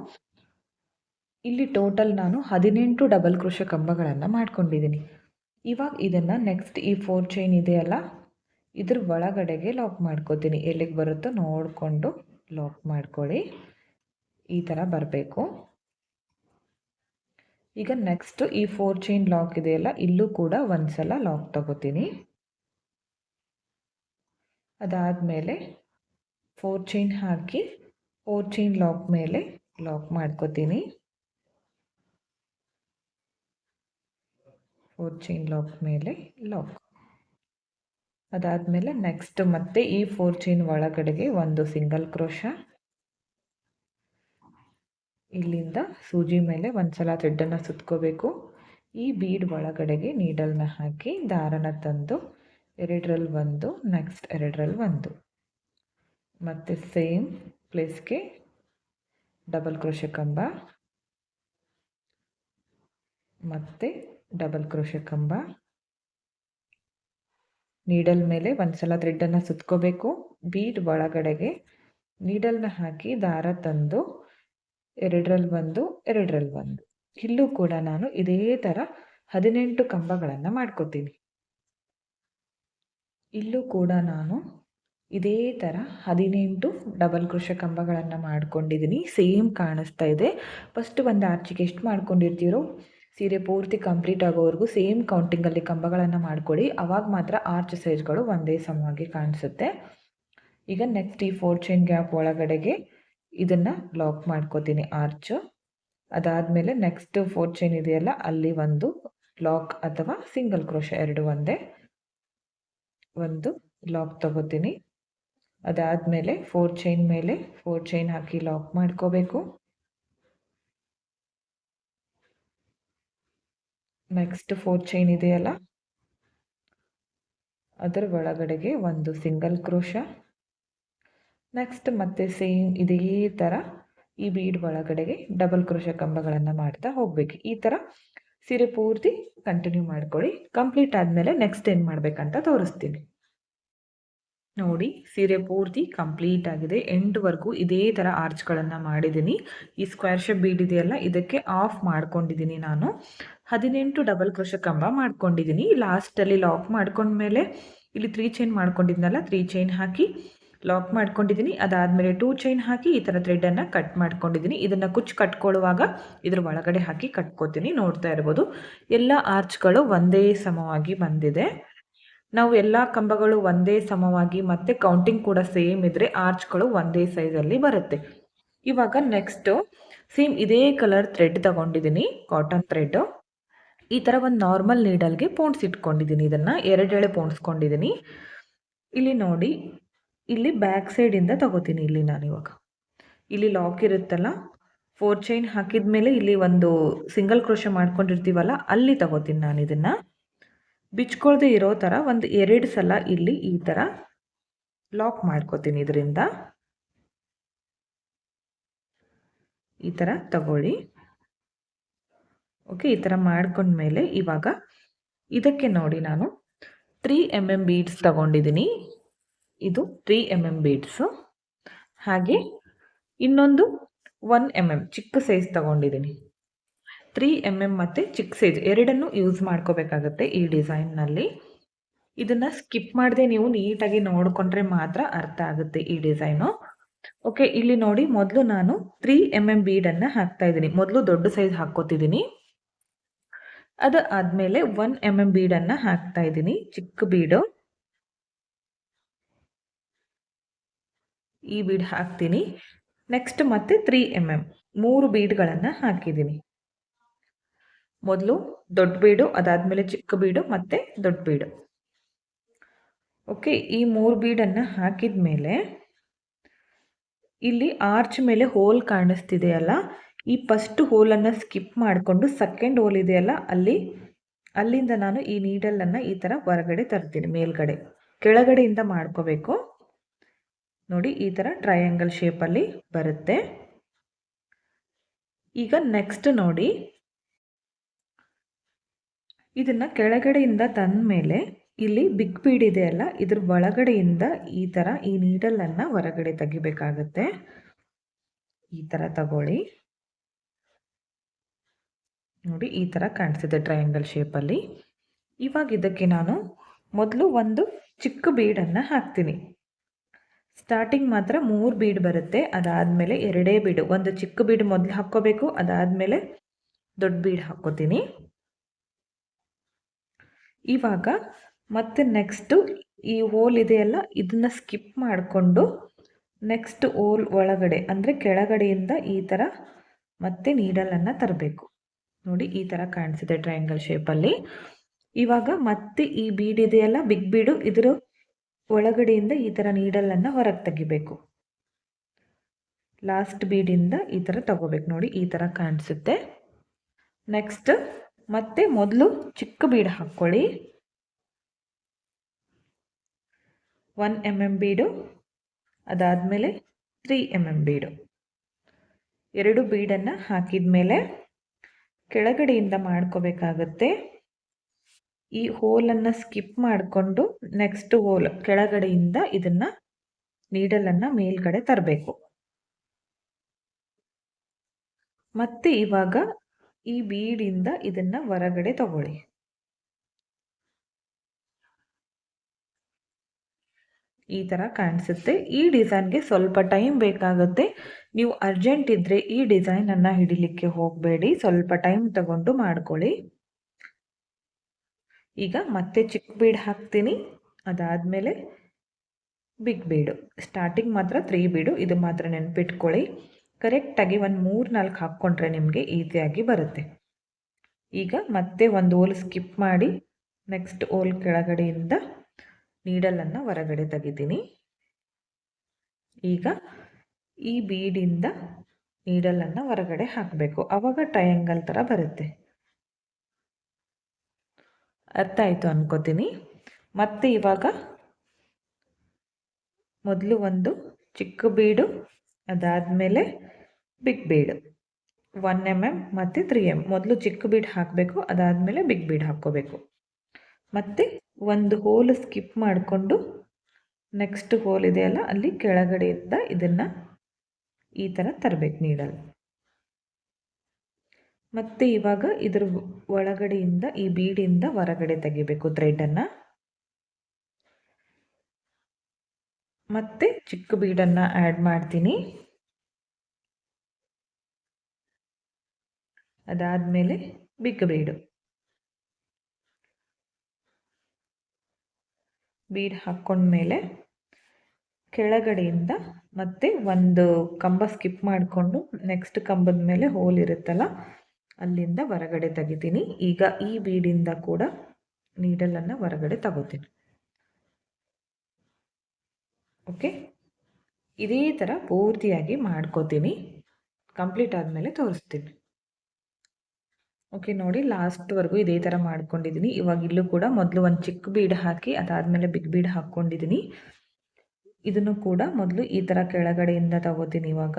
A: ಇಲ್ಲಿ ಟೋಟಲ್ ನಾನು ಹದಿನೆಂಟು ಡಬಲ್ ಕೃಷ ಕಂಬಗಳನ್ನು ಮಾಡ್ಕೊಂಡಿದ್ದೀನಿ ಇವಾಗ ಇದನ್ನು ನೆಕ್ಸ್ಟ್ ಈ ಫೋರ್ ಚೈನ್ ಇದೆಯಲ್ಲ ಇದ್ರ ಒಳಗಡೆಗೆ ಲಾಕ್ ಮಾಡ್ಕೋತೀನಿ. ಎಲ್ಲಿಗೆ ಬರುತ್ತೋ ನೋಡಿಕೊಂಡು ಲಾಕ್ ಮಾಡ್ಕೊಳ್ಳಿ. ಈ ಥರ ಬರಬೇಕು. ಈಗ ನೆಕ್ಸ್ಟ್ ಈ ಫೋರ್ ಚೈನ್ ಲಾಕ್ ಇದೆಯಲ್ಲ, ಇಲ್ಲೂ ಕೂಡ ಒಂದ್ಸಲ ಲಾಕ್ ತಗೋತೀನಿ. ಅದಾದಮೇಲೆ ಫೋರ್ ಚೈನ್ ಹಾಕಿ ಫೋರ್ ಚೈನ್ ಲಾಕ್ ಮೇಲೆ ಲಾಕ್ ಮಾಡ್ಕೋತೀನಿ. ಫೋರ್ ಚೈನ್ ಲಾಕ್ ಮೇಲೆ ಲಾಕ್ ಅದಾದಮೇಲೆ ನೆಕ್ಸ್ಟ್ ಮತ್ತೆ ಈ ಫೋರ್ ಚೈನ್ ಒಳಗಡೆಗೆ ಒಂದು ಸಿಂಗಲ್ ಕ್ರೋಶ ಇಲ್ಲಿಂದ ಸೂಜಿ ಮೇಲೆ ಒಂದು ಸಲ ಥ್ರೆಡ್ಡನ್ನು ಸುತ್ಕೋಬೇಕು. ಈ ಬೀಡ್ ಒಳಗಡೆಗೆ ನೀಡಲ್ನ ಹಾಕಿ ದಾರನ ತಂದು ಎರಡರಲ್ಲಿ ಒಂದು ನೆಕ್ಸ್ಟ್ ಎರಡರಲ್ಲಿ ಒಂದು. ಮತ್ತು ಸೇಮ್ ಪ್ಲೇಸ್ಗೆ ಡಬಲ್ ಕ್ರೋಶ ಕಂಬ. ಮತ್ತು ಡಬಲ್ ಕ್ರೋಶೆ ಕಂಬ. ನೀಡಲ್ ಮೇಲೆ ಒಂದು ಸಲ ಥ್ರೆಡ್ಡನ್ನು ಸುತ್ಕೋಬೇಕು. ಬೀಡ್ ಒಳಗಡೆಗೆ ನೀಡಲ್ನ ಹಾಕಿ ದಾರ ತಂದು ಎರಡರಲ್ಲಿ ಒಂದು ಎರಡರಲ್ಲಿ ಒಂದು. ಇಲ್ಲೂ ಕೂಡ ನಾನು ಇದೇ ಥರ ಹದಿನೆಂಟು ಕಂಬಗಳನ್ನು ಮಾಡ್ಕೋತೀನಿ. ಇಲ್ಲೂ ಕೂಡ ನಾನು ಇದೇ ಥರ ಹದಿನೆಂಟು ಡಬಲ್ ಕೃಷ ಕಂಬಗಳನ್ನು ಮಾಡ್ಕೊಂಡಿದ್ದೀನಿ ಸೇಮ್ ಕಾಣಿಸ್ತಾ ಇದೆ. ಫಸ್ಟ್ ಒಂದು ಆರ್ಚಿಗೆ ಎಷ್ಟು ಮಾಡ್ಕೊಂಡಿರ್ತೀರೋ ಸೀರೆ ಪೂರ್ತಿ ಕಂಪ್ಲೀಟ್ ಆಗೋವರೆಗೂ ಸೇಮ್ ಕೌಂಟಿಂಗಲ್ಲಿ ಕಂಬಗಳನ್ನು ಮಾಡಿಕೊಡಿ ಅವಾಗ ಮಾತ್ರ ಆರ್ಚ್ ಸೈಜ್ಗಳು ಒಂದೇ ಸಮವಾಗಿ ಕಾಣಿಸುತ್ತೆ. ಈಗ ನೆಕ್ಸ್ಟ್ ಈ ಫೋರ್ ಚೈನ್ ಗ್ಯಾಪ್ ಒಳಗಡೆಗೆ ಇದನ್ನು ಲಾಕ್ ಮಾಡ್ಕೋತೀನಿ ಆರ್ಚು ಅದಾದಮೇಲೆ ನೆಕ್ಸ್ಟ್ ಫೋರ್ ಚೈನ್ ಇದೆಯಲ್ಲ, ಅಲ್ಲಿ ಒಂದು ಲಾಕ್ ಅಥವಾ ಸಿಂಗಲ್ ಕ್ರೋಶ ಎರಡು ಒಂದೇ ಒಂದು ಲಾಕ್ ತಗೋತೀನಿ. ಅದಾದಮೇಲೆ ಫೋರ್ ಚೈನ್ ಮೇಲೆ ಫೋರ್ ಚೈನ್ ಹಾಕಿ ಲಾಕ್ ಮಾಡ್ಕೋಬೇಕು. ನೆಕ್ಸ್ಟ್ ಫೋರ್ ಚೈನ್ ಇದೆಯಲ್ಲ? ಅದರ ಒಳಗಡೆಗೆ ಒಂದು ಸಿಂಗಲ್ ಕ್ರೋಶ ನೆಕ್ಸ್ಟ್ ಮತ್ತೆ ಸೇಮ್ ಇದೇ ಥರ ಈ ಬೀಡ್ ಒಳಗಡೆಗೆ ಡಬಲ್ ಕ್ರೋಶ ಕಂಬಗಳನ್ನು ಮಾಡ್ತಾ ಹೋಗಬೇಕು. ಈ ಥರ ಸೀರೆ ಪೂರ್ತಿ ಕಂಟಿನ್ಯೂ ಮಾಡ್ಕೊಳ್ಳಿ. ಕಂಪ್ಲೀಟ್ ಆದಮೇಲೆ ನೆಕ್ಸ್ಟ್ ಏನು ಮಾಡಬೇಕಂತ ತೋರಿಸ್ತೀನಿ. ನೋಡಿ, ಸೀರೆ ಪೂರ್ತಿ ಕಂಪ್ಲೀಟ್ ಆಗಿದೆ. ಎಂಡ್ವರೆಗೂ ಇದೇ ಥರ ಆರ್ಚ್ಗಳನ್ನು ಮಾಡಿದ್ದೀನಿ. ಈ ಸ್ಕ್ವೇರ್ ಶೇಪ್ ಬೀಡ್ ಇದೆಯಲ್ಲ, ಇದಕ್ಕೆ ಆಫ್ ಮಾಡ್ಕೊಂಡಿದ್ದೀನಿ ನಾನು. ಹದಿನೆಂಟು ಡಬಲ್ ಕ್ರೋಶ ಕಂಬ ಮಾಡ್ಕೊಂಡಿದ್ದೀನಿ. ಲಾಸ್ಟಲ್ಲಿ ಲಾಕ್ ಮಾಡ್ಕೊಂಡ್ಮೇಲೆ ಇಲ್ಲಿ ತ್ರೀ ಚೈನ್ ಮಾಡ್ಕೊಂಡಿದ್ನಲ್ಲ, ತ್ರೀ ಚೈನ್ ಹಾಕಿ ಲಾಕ್ ಮಾಡ್ಕೊಂಡಿದ್ದೀನಿ. ಅದಾದಮೇಲೆ ಟೂ ಚೈನ್ ಹಾಕಿ ಈ ಥರ ಥ್ರೆಡನ್ನು ಕಟ್ ಮಾಡ್ಕೊಂಡಿದ್ದೀನಿ. ಇದನ್ನು ಕುಚ್ಚು ಕಟ್ಕೊಳ್ಳುವಾಗ ಇದ್ರ ಒಳಗಡೆ ಹಾಕಿ ಕಟ್ಕೋತೀನಿ, ನೋಡ್ತಾ ಇರ್ಬೋದು. ಎಲ್ಲ ಆರ್ಚ್ಗಳು ಒಂದೇ ಸಮವಾಗಿ ಬಂದಿದೆ. ನಾವು ಎಲ್ಲ ಕಂಬಗಳು ಒಂದೇ ಸಮವಾಗಿ ಮತ್ತು ಕೌಂಟಿಂಗ್ ಕೂಡ ಸೇಮ್ ಇದ್ದರೆ ಆರ್ಚ್ಗಳು ಒಂದೇ ಸೈಜಲ್ಲಿ ಬರುತ್ತೆ. ಇವಾಗ ನೆಕ್ಸ್ಟು ಸೇಮ್ ಇದೇ ಕಲರ್ ಥ್ರೆಡ್ ತಗೊಂಡಿದ್ದೀನಿ ಕಾಟನ್ ಥ್ರೆಡ್ ಈ ಥರ ಒಂದು ನಾರ್ಮಲ್ ನೀಡಲ್ಗೆ ಪೋಣ್ಸ್ ಇಟ್ಕೊಂಡಿದ್ದೀನಿ ಇದನ್ನು ಎರಡೆಳೆ ಪೋಣಿಸ್ಕೊಂಡಿದ್ದೀನಿ ಇಲ್ಲಿ ನೋಡಿ, ಇಲ್ಲಿ ಬ್ಯಾಕ್ ಸೈಡಿಂದ ತಗೋತೀನಿ ಇಲ್ಲಿ ನಾನು ಇವಾಗ. ಇಲ್ಲಿ ಲಾಕ್ ಇರುತ್ತಲ್ಲ ಫೋರ್ ಚೈನ್ ಹಾಕಿದ ಮೇಲೆ ಇಲ್ಲಿ ಒಂದು ಸಿಂಗಲ್ ಕ್ರೋಶ ಮಾಡ್ಕೊಂಡಿರ್ತೀವಲ್ಲ, ಅಲ್ಲಿ ತಗೋತೀನಿ ನಾನು ಇದನ್ನು. ಬಿಚ್ಕೊಳ್ದೆ ಇರೋ ಥರ ಒಂದು ಎರಡು ಸಲ ಇಲ್ಲಿ ಈ ಥರ ಲಾಕ್ ಮಾಡ್ಕೋತೀನಿ ಇದರಿಂದ. ಈ ಥರ ತಗೊಳ್ಳಿ. ಓಕೆ, ಈ ಥರ ಮಾಡ್ಕೊಂಡ್ಮೇಲೆ ಇವಾಗ ಇದಕ್ಕೆ ನೋಡಿ ನಾನು ತ್ರೀ ಎಂ ಎಂ ಬೀಡ್ಸ್ ತಗೊಂಡಿದ್ದೀನಿ. ಇದು ತ್ರೀ ಎಂ ಎಂ ಬೀಡ್ಸು. ಹಾಗೆ ಇನ್ನೊಂದು ಒನ್ ಎಂ ಎಂ ಚಿಕ್ಕ ಸೈಜ್ ತಗೊಂಡಿದ್ದೀನಿ. ತ್ರೀ ಎಂ ಎಂ ಮತ್ತು ಚಿಕ್ಕ ಸೈಜ್ ಎರಡನ್ನು ಯೂಸ್ ಮಾಡ್ಕೋಬೇಕಾಗತ್ತೆ ಈ ಡಿಸೈನ್ನಲ್ಲಿ. ಇದನ್ನು ಸ್ಕಿಪ್ ಮಾಡದೆ ನೀವು ನೀಟಾಗಿ ನೋಡಿಕೊಂಡ್ರೆ ಮಾತ್ರ ಅರ್ಥ ಆಗುತ್ತೆ ಈ ಡಿಸೈನು. ಓಕೆ, ಇಲ್ಲಿ ನೋಡಿ ಮೊದಲು ನಾನು ತ್ರೀ ಎಂ ಎಂ ಬೀಡನ್ನು ಹಾಕ್ತಾ ಇದ್ದೀನಿ. ಮೊದಲು ದೊಡ್ಡ ಸೈಜ್ ಹಾಕ್ಕೋತಿದ್ದೀನಿ. ಅದು ಆದಮೇಲೆ ಒನ್ ಎಂ ಎಂ ಬೀಡನ್ನು ಹಾಕ್ತಾ ಇದ್ದೀನಿ, ಚಿಕ್ಕ ಬೀಡು. ಈ ಬೀಡ್ ಹಾಕ್ತೀನಿ. ನೆಕ್ಸ್ಟ್ ಮತ್ತೆ ತ್ರೀ ಎಂ ಎಂ ಮೂರು ಬೀಡ್ಗಳನ್ನು ಹಾಕಿದ್ದೀನಿ. ಮೊದಲು ದೊಡ್ಡ ಬೀಡು, ಅದಾದಮೇಲೆ ಚಿಕ್ಕ ಬೀಡು, ಮತ್ತು ದೊಡ್ಡ ಬೀಡು. ಓಕೆ ಈ ಮೂರು ಬೀಡನ್ನು ಹಾಕಿದ ಮೇಲೆ ಇಲ್ಲಿ ಆರ್ಚ್ ಮೇಲೆ ಹೋಲ್ ಕಾಣಿಸ್ತಿದೆಯಲ್ಲ ಈ ಫಸ್ಟ್ ಹೋಲನ್ನು ಸ್ಕಿಪ್ ಮಾಡಿಕೊಂಡು ಸೆಕೆಂಡ್ ಹೋಲ್ ಇದೆಯಲ್ಲ ಅಲ್ಲಿ? ಅಲ್ಲಿಂದ ನಾನು ಈ ನೀಡಲನ್ನು ಈ ಥರ ಹೊರಗಡೆ ತರ್ತೀನಿ, ಮೇಲ್ಗಡೆ. ಕೆಳಗಡೆಯಿಂದ ಮಾಡ್ಕೋಬೇಕು. ನೋಡಿ, ಈ ಥರ ಟ್ರಯಾಂಗಲ್ ಶೇಪಲ್ಲಿ ಬರುತ್ತೆ. ಈಗ ನೆಕ್ಸ್ಟ್ ನೋಡಿ ಇದನ್ನು ಕೆಳಗಡೆಯಿಂದ ತಂದ ಮೇಲೆ ಇಲ್ಲಿ ಬಿಗ್ ಬೀಡ್ ಇದೆ ಅಲ್ಲ, ಇದ್ರ ಒಳಗಡೆಯಿಂದ ಈ ಥರ ಈ ನೀಡಲನ್ನು ಹೊರಗಡೆ ತೆಗಿಬೇಕಾಗತ್ತೆ. ಈ ಥರ ತಗೊಳ್ಳಿ. ನೋಡಿ, ಈ ಥರ ಕಾಣಿಸಿದೆ ಟ್ರಯಾಂಗಲ್ ಶೇಪಲ್ಲಿ ಇವಾಗ ಇದಕ್ಕೆ ನಾನು ಮೊದಲು ಒಂದು ಚಿಕ್ಕ ಬೀಡನ್ನು ಹಾಕ್ತೀನಿ. ಸ್ಟಾರ್ಟಿಂಗ್ ಮಾತ್ರ ಮೂರು ಬೀಡ್ ಬರುತ್ತೆ, ಅದಾದಮೇಲೆ ಎರಡೇ ಬೀಡು ಒಂದು ಚಿಕ್ಕ ಬೀಡ್ ಮೊದಲು ಹಾಕ್ಕೋಬೇಕು, ಅದಾದಮೇಲೆ ದೊಡ್ಡ ಬೀಡ್ ಹಾಕ್ಕೋತೀನಿ. ಇವಾಗ ಮತ್ತೆ ನೆಕ್ಸ್ಟು ಈ ಹೋಲ್ ಇದೆಯಲ್ಲ, ಇದನ್ನು ಸ್ಕಿಪ್ ಮಾಡಿಕೊಂಡು ನೆಕ್ಸ್ಟ್ ಹೋಲ್ ಒಳಗಡೆ, ಅಂದರೆ ಕೆಳಗಡೆಯಿಂದ ಈ ಥರ ಮತ್ತೆ ನೀಡಲನ್ನು ತರಬೇಕು. ನೋಡಿ ಈ ಥರ ಕಾಣಿಸಿದೆ ಟ್ರಯಾಂಗಲ್ ಶೇಪಲ್ಲಿ ಇವಾಗ ಮತ್ತೆ ಈ ಬೀಡ್ ಇದೆಯಲ್ಲ ಬಿಗ್ ಬೀಡು ಇದರ ಒಳಗಡೆಯಿಂದ ಈ ಥರ ನೀಡಲನ್ನು ಹೊರಗೆ ತೆಗಿಬೇಕು. ಲಾಸ್ಟ್ ಬೀಡಿಂದ ಈ ಥರ ತಗೋಬೇಕು. ನೋಡಿ ಈ ಥರ ಕಾಣಿಸುತ್ತೆ. ನೆಕ್ಸ್ಟ್ ಮತ್ತೆ ಮೊದಲು ಚಿಕ್ಕ ಬೀಡು ಹಾಕ್ಕೊಳ್ಳಿ. ಒನ್ ಎಂ ಎಂ ಬೀಡು, ಅದಾದಮೇಲೆ ತ್ರೀ ಎಂ ಎಂ ಬೀಡು. ಎರಡು ಬೀಡನ್ನು ಹಾಕಿದ ಮೇಲೆ ಕೆಳಗಡೆಯಿಂದ ಮಾಡ್ಕೋಬೇಕಾಗತ್ತೆ. ಈ ಹೋಲನ್ನು ಸ್ಕಿಪ್ ಮಾಡಿಕೊಂಡು ನೆಕ್ಸ್ಟ್ ಹೋಲ್ ಕೆಳಗಡೆಯಿಂದ ಇದನ್ನು ನೀಡಲನ್ನು ಮೇಲ್ಗಡೆ ತರಬೇಕು. ಮತ್ತೆ ಇವಾಗ ಈ ಬೀಡಿಂದ ಇದನ್ನು ಹೊರಗಡೆ ತಗೊಳ್ಳಿ. ಈ ಥರ ಕಾಣಿಸುತ್ತೆ. ಈ ಡಿಸೈನ್ಗೆ ಸ್ವಲ್ಪ ಟೈಮ್ ಬೇಕಾಗುತ್ತೆ. ನೀವು ಅರ್ಜೆಂಟ್ ಇದ್ದರೆ ಈ ಡಿಸೈನನ್ನು ಹಿಡಿಲಿಕ್ಕೆ ಹೋಗಬೇಡಿ. ಸ್ವಲ್ಪ ಟೈಮ್ ತಗೊಂಡು ಮಾಡ್ಕೊಳ್ಳಿ. ಈಗ ಮತ್ತೆ ಚಿಕ್ಕ ಬೀಡ್ ಹಾಕ್ತೀನಿ. ಅದಾದ್ಮೇಲೆ ಬಿಗ್ ಬೀಡು ಸ್ಟಾರ್ಟಿಂಗ್ ಮಾತ್ರ ತ್ರೀ ಬೀಡು ಇದು ಮಾತ್ರ ನೆನ್ಪಿಟ್ಕೊಳ್ಳಿ. ಕರೆಕ್ಟಾಗಿ ಒಂದು ಮೂರು ನಾಲ್ಕು ಹಾಕ್ಕೊಂಡ್ರೆ ನಿಮಗೆ ಈಸಿಯಾಗಿ ಬರುತ್ತೆ. ಈಗ ಮತ್ತೆ ಒಂದು ಓಲ್ ಸ್ಕಿಪ್ ಮಾಡಿ ನೆಕ್ಸ್ಟ್ ಓಲ್ ಕೆಳಗಡೆಯಿಂದ ನೀಡಲನ್ನು ಹೊರಗಡೆ ತೆಗಿತೀನಿ. ಈಗ ಈ ಬೀಡಿಂದ ನೀಡಲನ್ನು ಹೊರಗಡೆ ಹಾಕಬೇಕು. ಆವಾಗ ಟ್ರಯಾಂಗಲ್ ಥರ ಬರುತ್ತೆ. ಅರ್ಥ ಆಯಿತು ಅನ್ಕೋತೀನಿ. ಮತ್ತೆ ಇವಾಗ ಮೊದಲು ಒಂದು ಚಿಕ್ಕ ಬೀಡು ಅದಾದಮೇಲೆ big bead. One M M ಮತ್ತು ತ್ರೀ ಎಂ ಮೊದಲು ಚಿಕ್ಕ ಬೀಡ್ ಹಾಕಬೇಕು, ಅದಾದಮೇಲೆ ಬಿಗ್ ಬೀಡ್ ಹಾಕ್ಕೋಬೇಕು. ಮತ್ತು ಒಂದು ಹೋಲ್ ಸ್ಕಿಪ್ ಮಾಡಿಕೊಂಡು ನೆಕ್ಸ್ಟ್ ಹೋಲ್ ಇದೆಯಲ್ಲ, ಅಲ್ಲಿ ಕೆಳಗಡೆಯಿಂದ ಇದನ್ನು ಈ ಥರ ತರಬೇಕು ನೀಡಲ್ ಮತ್ತು ಇವಾಗ ಇದ್ರ ಒಳಗಡೆಯಿಂದ, ಈ ಬೀಡಿಂದ ಹೊರಗಡೆ ತೆಗಿಬೇಕು ಥ್ರೆಡನ್ನು ಮತ್ತೆ ಚಿಕ್ಕ ಬೀಡನ್ನು ಆ್ಯಡ್ ಮಾಡ್ತೀನಿ. ಅದಾದಮೇಲೆ ಬಿಗ್ ಬೀಡು ಬೀಡ್ ಹಾಕ್ಕೊಂಡ್ಮೇಲೆ ಕೆಳಗಡೆಯಿಂದ ಮತ್ತೆ ಒಂದು ಕಂಬ ಸ್ಕಿಪ್ ಮಾಡಿಕೊಂಡು ನೆಕ್ಸ್ಟ್ ಕಂಬದ ಮೇಲೆ ಹೋಲ್ ಇರುತ್ತಲ್ಲ, ಅಲ್ಲಿಂದ ಹೊರಗಡೆ ತೆಗಿತೀನಿ. ಈಗ ಈ ಬೀಡಿಂದ ಕೂಡ ನೀಡಲನ್ನು ಹೊರಗಡೆ ತಗೋತೀನಿ. ಓಕೆ? ಇದೇ ಥರ ಪೂರ್ತಿಯಾಗಿ ಮಾಡ್ಕೋತೀನಿ. ಕಂಪ್ಲೀಟ್ ಆದಮೇಲೆ ತೋರಿಸ್ತೀನಿ. ಓಕೆ ನೋಡಿ ಲಾಸ್ಟ್ವರೆಗೂ ಇದೇ ಥರ ಮಾಡ್ಕೊಂಡಿದ್ದೀನಿ ಇವಾಗ ಇಲ್ಲೂ ಕೂಡ ಮೊದಲು ಒಂದು ಚಿಕ್ಕ ಬೀಡ್ ಹಾಕಿ, ಅದಾದಮೇಲೆ ಬಿಗ್ ಬೀಡ್ ಹಾಕ್ಕೊಂಡಿದ್ದೀನಿ ಇದನ್ನು ಕೂಡ ಮೊದಲು ಈ ಥರ ಕೆಳಗಡೆಯಿಂದ ತಗೋತೀನಿ ಇವಾಗ.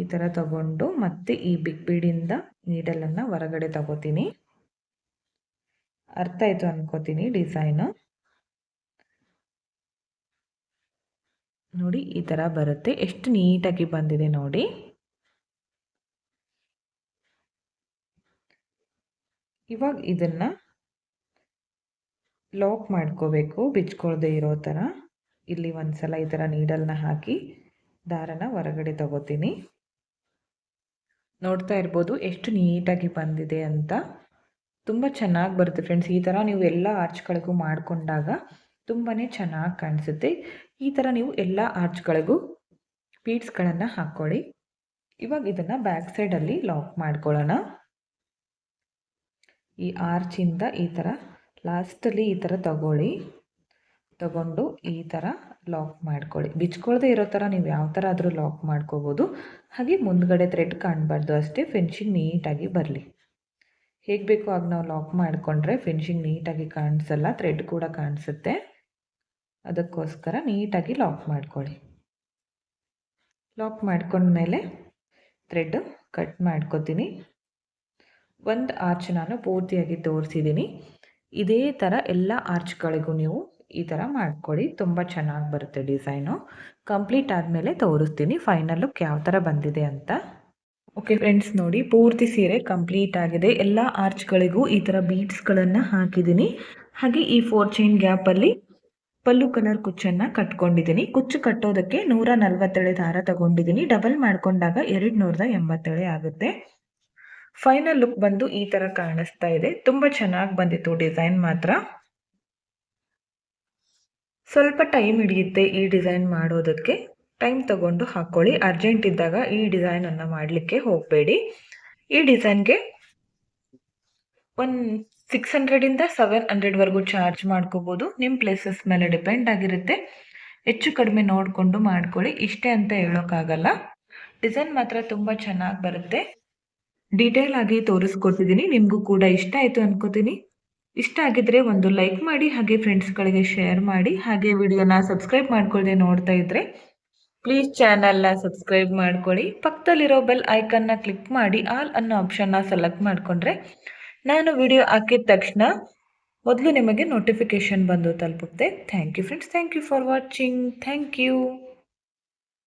A: ಈ ಥರ ತಗೊಂಡು ಮತ್ತೆ ಈ ಬಿಗ್ ಬೀಡಿಂದ ನೀಡಲನ್ನು ಹೊರಗಡೆ ತಗೋತೀನಿ. ಅರ್ಥ ಆಯಿತು ಅನ್ಕೋತೀನಿ ಡಿಸೈನು. ನೋಡಿ, ಈ ಥರ ಬರುತ್ತೆ. ಎಷ್ಟು ನೀಟಾಗಿ ಬಂದಿದೆ ನೋಡಿ. ಇವಾಗ ಇದನ್ನು ಲಾಕ್ ಮಾಡ್ಕೋಬೇಕು, ಬಿಚ್ಕೊಳ್ದೆ ಇರೋ ಥರ ಇಲ್ಲಿ ಒಂದು ಸಲ ಈ ಥರ ನೀಡಲ್ನ ಹಾಕಿ ದಾರನ ಹೊರಗಡೆ ತಗೋತೀನಿ. ನೋಡ್ತಾ ಇರ್ಬೋದು ಎಷ್ಟು ನೀಟಾಗಿ ಬಂದಿದೆ ಅಂತ. ತುಂಬ ಚೆನ್ನಾಗಿ ಬರುತ್ತೆ ಫ್ರೆಂಡ್ಸ್ ಈ ಥರ ನೀವು ಎಲ್ಲ ಆರ್ಚ್ಗಳಿಗೂ ಮಾಡಿಕೊಂಡಾಗ ತುಂಬಾ ಚೆನ್ನಾಗಿ ಕಾಣಿಸುತ್ತೆ. ಈ ಥರ ನೀವು ಎಲ್ಲ ಆರ್ಚ್ಗಳಿಗೂ ಬೀಡ್ಸ್ಗಳನ್ನು ಹಾಕ್ಕೊಳ್ಳಿ. ಇವಾಗ ಇದನ್ನು ಬ್ಯಾಕ್ ಸೈಡಲ್ಲಿ ಲಾಕ್ ಮಾಡ್ಕೊಳ್ಳೋಣ. ಈ ಆರ್ಚಿಂದ ಈ ಥರ ಲಾಸ್ಟಲ್ಲಿ ಈ ಥರ ತಗೊಳ್ಳಿ. ತಗೊಂಡು ಈ ಥರ ಲಾಕ್ ಮಾಡ್ಕೊಳ್ಳಿ. ಬಿಚ್ಕೊಳ್ದೆ ಇರೋ ಥರ ನೀವು ಯಾವ ಥರ ಆದರೂ ಲಾಕ್ ಮಾಡ್ಕೋಬೋದು. ಹಾಗೆ ಮುಂದ್ಗಡೆ ಥ್ರೆಡ್ ಕಾಣಬಾರ್ದು ಅಷ್ಟೇ ಫಿನಿಶಿಂಗ್ ನೀಟಾಗಿ ಬರಲಿ. ಹೇಗೆ ಬೇಕೋ ಆಗ ನಾವು ಲಾಕ್ ಮಾಡಿಕೊಂಡ್ರೆ ಫಿನಿಶಿಂಗ್ ನೀಟಾಗಿ ಕಾಣಿಸಲ್ಲ ಥ್ರೆಡ್ ಕೂಡ ಕಾಣಿಸುತ್ತೆ. ಅದಕ್ಕೋಸ್ಕರ ನೀಟಾಗಿ ಲಾಕ್ ಮಾಡ್ಕೊಳ್ಳಿ. ಲಾಕ್ ಮಾಡ್ಕೊಂಡ್ಮೇಲೆ ಥ್ರೆಡ್ ಕಟ್ ಮಾಡ್ಕೊತೀನಿ. ಒಂದು ಆರ್ಚ್ ನಾನು ಪೂರ್ತಿಯಾಗಿ ತೋರಿಸಿದ್ದೀನಿ ಇದೇ ಥರ ಎಲ್ಲ ಆರ್ಚ್ಗಳಿಗೂ ನೀವು ಈ ಥರ ಮಾಡ್ಕೊಳ್ಳಿ ತುಂಬ ಚೆನ್ನಾಗಿ ಬರುತ್ತೆ ಡಿಸೈನು. ಕಂಪ್ಲೀಟ್ ಆದಮೇಲೆ ತೋರಿಸ್ತೀನಿ ಫೈನಲ್ ಲುಕ್ ಯಾವ ಥರ ಬಂದಿದೆ ಅಂತ. ಓಕೆ ಫ್ರೆಂಡ್ಸ್, ನೋಡಿ ಪೂರ್ತಿ ಸೀರೆ ಕಂಪ್ಲೀಟ್ ಆಗಿದೆ. ಎಲ್ಲ ಆರ್ಚ್ಗಳಿಗೂ ಈ ಥರ ಬೀಡ್ಸ್ಗಳನ್ನು ಹಾಕಿದ್ದೀನಿ ಹಾಗೆ ಈ ಫೋರ್ ಚೈನ್ ಗ್ಯಾಪಲ್ಲಿ ಪಲ್ಲು ಕಲರ್ ಕುಚ್ಚನ್ನು ಕಟ್ಕೊಂಡಿದ್ದೀನಿ ಕುಚ್ಚು ಕಟ್ಟೋದಕ್ಕೆ ನೂರ ನಲ್ವತ್ತೇಳೆ ದಾರ ತಗೊಂಡಿದ್ದೀನಿ ಡಬಲ್ ಮಾಡ್ಕೊಂಡಾಗ ಎರಡು ನೂರದ ಎಂಬತ್ತೇಳೆ ಆಗುತ್ತೆ. ಫೈನಲ್ ಲುಕ್ ಬಂದು ಈ ಥರ ಕಾಣಿಸ್ತಾ ಇದೆ. ತುಂಬ ಚೆನ್ನಾಗಿ ಬಂದಿತ್ತು ಡಿಸೈನ್ ಮಾತ್ರ. ಸ್ವಲ್ಪ ಟೈಮ್ ಹಿಡಿಯುತ್ತೆ ಈ ಡಿಸೈನ್ ಮಾಡೋದಕ್ಕೆ. ಟೈಮ್ ತಗೊಂಡು ಹಾಕ್ಕೊಳ್ಳಿ ಅರ್ಜೆಂಟ್ ಇದ್ದಾಗ ಈ ಡಿಸೈನನ್ನು ಮಾಡಲಿಕ್ಕೆ ಹೋಗಬೇಡಿ. ಈ ಡಿಸೈನ್ಗೆ ಒಂದು ಸಿಕ್ಸ್ ಹಂಡ್ರೆಡಿಂದ ಸೆವೆನ್ ಹಂಡ್ರೆಡ್ವರೆಗೂ ಚಾರ್ಜ್ ಮಾಡ್ಕೋಬೋದು. ನಿಮ್ಮ ಪ್ಲೇಸಸ್ ಮೇಲೆ ಡಿಪೆಂಡ್ ಆಗಿರುತ್ತೆ. ಹೆಚ್ಚು ಕಡಿಮೆ ನೋಡಿಕೊಂಡು ಮಾಡ್ಕೊಳ್ಳಿ. ಇಷ್ಟೇ ಅಂತ ಹೇಳೋಕ್ಕಾಗಲ್ಲ. ಡಿಸೈನ್ ಮಾತ್ರ ತುಂಬ ಚೆನ್ನಾಗಿ ಬರುತ್ತೆ. ಡೀಟೇಲ್ ಆಗಿ ತೋರಿಸ್ಕೊಡ್ತಿದ್ದೀನಿ ನಿಮಗೂ ಕೂಡ ಇಷ್ಟ ಆಯಿತು ಅನ್ಕೋತೀನಿ. ಇಷ್ಟ ಆಗಿದ್ರೆ ಒಂದು ಲೈಕ್ ಮಾಡಿ, ಹಾಗೆ ಫ್ರೆಂಡ್ಸ್ಗಳಿಗೆ ಶೇರ್ ಮಾಡಿ, ಹಾಗೆ ವಿಡಿಯೋನ ಸಬ್ಸ್ಕ್ರೈಬ್ ಮಾಡ್ಕೊಳ್ಳದೆ ನೋಡ್ತಾ ಇದ್ರೆ ಪ್ಲೀಸ್ ಚಾನಲ್ನ ಸಬ್ಸ್ಕ್ರೈಬ್ ಮಾಡ್ಕೊಳ್ಳಿ. ಪಕ್ಕದಲ್ಲಿರೋ ಬೆಲ್ ಐಕನ್ನ ಕ್ಲಿಕ್ ಮಾಡಿ ಆಲ್ ಅನ್ನೋ ಆಪ್ಷನ್ನ ಸೆಲೆಕ್ಟ್ ಮಾಡಿಕೊಂಡ್ರೆ, ನಾನು ವಿಡಿಯೋ ಹಾಕಿದ ತಕ್ಷಣ ಮೊದಲು ನಿಮಗೆ ನೋಟಿಫಿಕೇಶನ್ ಬಂದು ತಲುಪುತ್ತೆ. Thank you friends thank you for watching thank you